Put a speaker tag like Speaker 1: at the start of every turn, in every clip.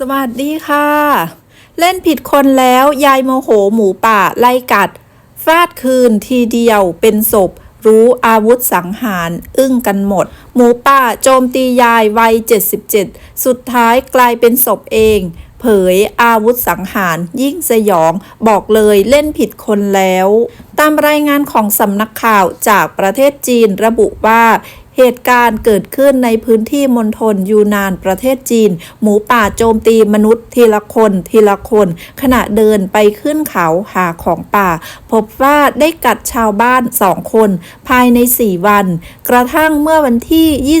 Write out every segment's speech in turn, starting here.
Speaker 1: สวัสดีค่ะ เล่นผิดคนแล้วยายโมโหหมูป่าไล่กัด ฟาดคืนทีเดียวเป็นศพ รู้อาวุธสังหารอึ้งกันหมด หมูป่าโจมตียายวัย 77 สุดท้ายกลายเป็นศพเอง เผยอาวุธสังหารยิ่งสยองบอกเลยเล่นผิดคนแล้ว ตามรายงานของสำนักข่าวจากประเทศจีนระบุว่า เหตุการณ์เกิดขึ้นในพื้นที่มณฑลยูนานประเทศจีน หมูป่าโจมตีมนุษย์ทีละคนทีละคน ขณะเดินไปขึ้นเขาหาของป่า พบว่าได้กัดชาวบ้านสองคน ภายใน 4 วัน กระทั่งเมื่อวันที่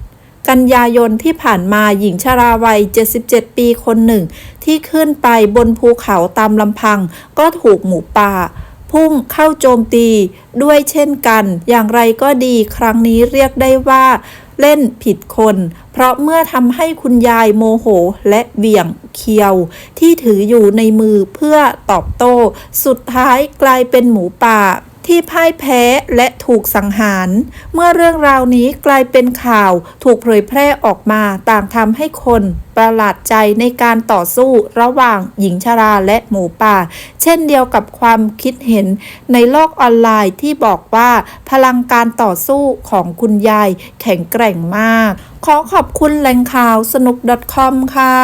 Speaker 1: 27กันยายนที่ผ่านมาหญิงชราวัย 77 ปีคนหนึ่ง ที่ขึ้นไปบนภูเขาตามลำพัง ก็ถูกหมูป่า พุ่งเข้าโจมตี ด้วยเช่นกัน อย่างไรก็ดีครั้งนี้เรียกได้ว่าเล่นผิดคน เพราะเมื่อทำให้คุณยายโมโหและเบี่ยงเคียว ที่ถืออยู่ในมือเพื่อตอบโต้ สุดท้ายกลายเป็นหมูป่า ที่พ่ายแพ้และถูกสังหาร เมื่อเรื่องราวนี้กลายเป็นข่าวถูกเผยแพร่ออกมาต่างทำให้คนประหลาดใจในการต่อสู้ระหว่างหญิงชราและหมูป่า เช่นเดียวกับความคิดเห็นในโลกออนไลน์ที่บอกว่าพลังการต่อสู้ของคุณยายแข็งแกร่งมาก ขอขอบคุณแหล่งข่าวสนุก .com ค่ะ